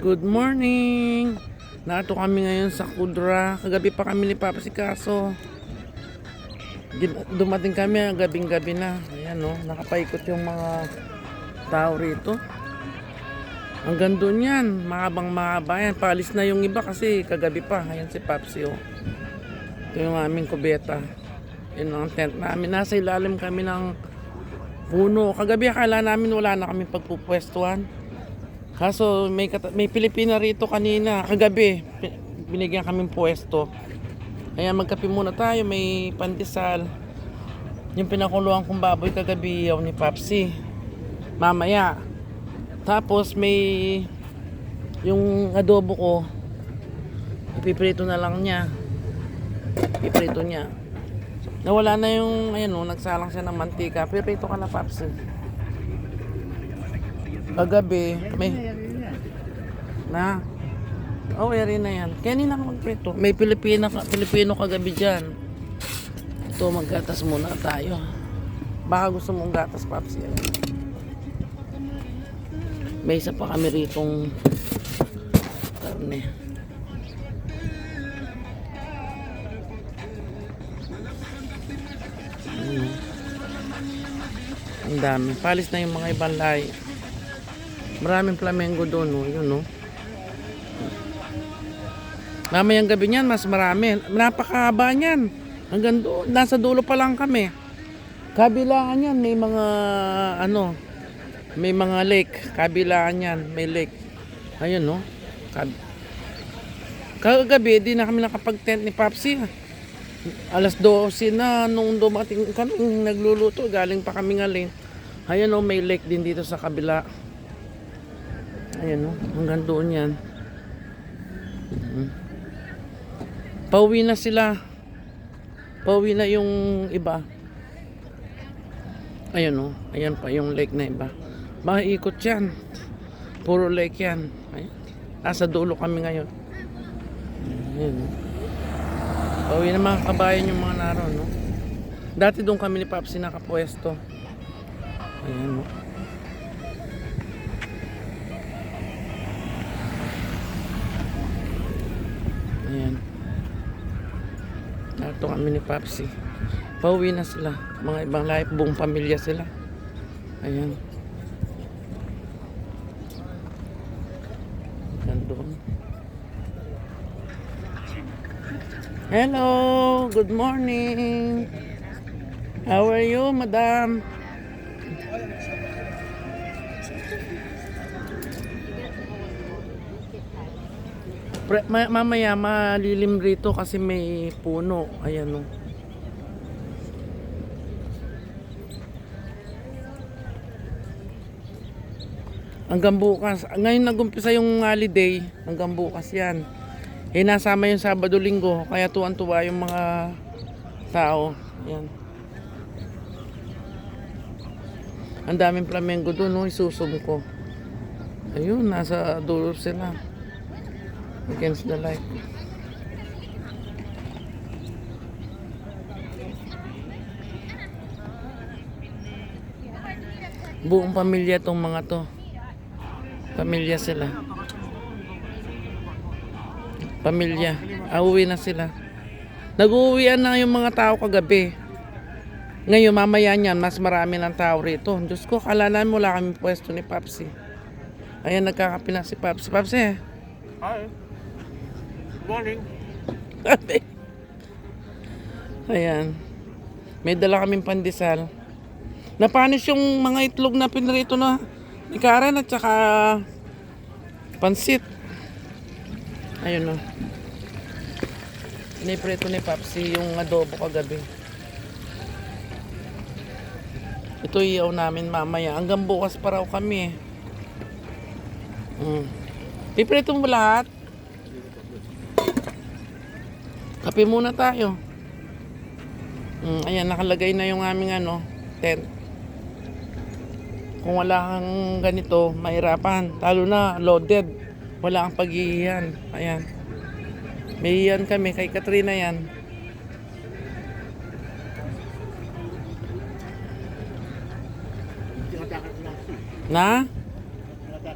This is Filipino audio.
Good morning! Narito kami ngayon sa Kudra. Kagabi pa kami ni Papa si Kaso. Dumating kami, gabing gabi na. Ayan no, nakapaikot yung mga tao rito. Hanggang doon yan, mahabang mahaba yan. Paalis na yung iba kasi kagabi pa. Ayan si Papsi oh. Ito yung aming kubeta. Yun ang tent namin. Nasa ilalim kami ng puno. Kagabi akala namin wala na kami pagpupwestuhan. Kaso may, may Pilipina rito kanina, kagabi. Binigyan kaming pwesto. Kaya magkape muna tayo, may pandesal. Yung pinakuluan kong baboy kagabi, yaw ni Papsi. Mamaya. Tapos may yung adobo ko, ipiprito na lang niya. Ipiprito niya. Nawala na yung, ayan o, nagsalang siya ng mantika. Pirito ka na, Papsi. Kagabi, may... Na? Oh, eri na yan. Kanina ka magprito. May Pilipina, ka- Pilipino kagabi dyan. Ito, maggatas muna tayo. Baka gusto mong gatas, Papsi. Ayan. May isa pa kami ritong karne. Ayun. Ang dami. Palis na yung mga ibang lahi. Maraming flamengo doon, no? Yun, no? Mamayang gabi niyan, mas marami. Napakahaba niyan. Hanggang doon. Nasa dulo pa lang kami. Kabilaan yan, may mga, ano, may mga lake. Kabilaan yan, may lake. Ayun, no? Kab Kagabi, di na kami nakapag-tent ni Papsi. Alas 12 na nung dumating kami nagluluto, galing pa kami ngaling. Ayun, no, may lake din dito sa kabila. Ayun, no, hanggang doon yan. Mhm. Pauwi na sila. Pauwi na yung iba. Ayun no, ayan pa yung lake na iba. Maikot yan. Puro lake yan. Ayan. Nasa dulo kami ngayon. Ayun. no. Pauwi na mga kabayan yung mga naroon, no? Dati doon kami ni Papsi nakapwesto. Ayan, no? Narito kami ni Papsi. Pauwi na sila. Mga ibang lahi, buong pamilya sila. Ayan. Nandun. Hello! Good morning! How are you, madam? Pre, ma- mamaya malilim rito kasi may puno. Ayan o. Hanggang bukas. Ngayon nag-umpisa yung holiday. Hanggang bukas yan. Eh yung Sabado Linggo. Kaya tuwan-tuwa yung mga tao. Ayan. Ang daming flamengo doon, no? Isusum ko. Ayun, nasa dulo sila against the light. Buong pamilya tong mga to. Pamilya sila. Pamilya. Auwi na sila. Nag-uwian na yung mga tao kagabi. Ngayon, mamaya niyan, mas marami ng tao rito. Diyos ko, kala namin wala kami pwesto ni Papsi. Ayan, nagkakapi na si Papsi. Papsi, Hi. Morning. Ayan. May dala kaming pandesal. Napanis yung mga itlog na pinrito na ni Karen at saka pansit. Ayun o. Piniprito ni Papsi yung adobo kagabi. Ito iyaw namin mamaya. Hanggang bukas pa raw kami. Mm. Piprito mo lahat? Kape muna tayo. Mm, ayan, nakalagay na yung aming ano, tent. Kung wala kang ganito, mahirapan. Talo na, loaded. Wala kang pag-iiyan. Ayan. May iyan kami, kay Katrina yan. Na?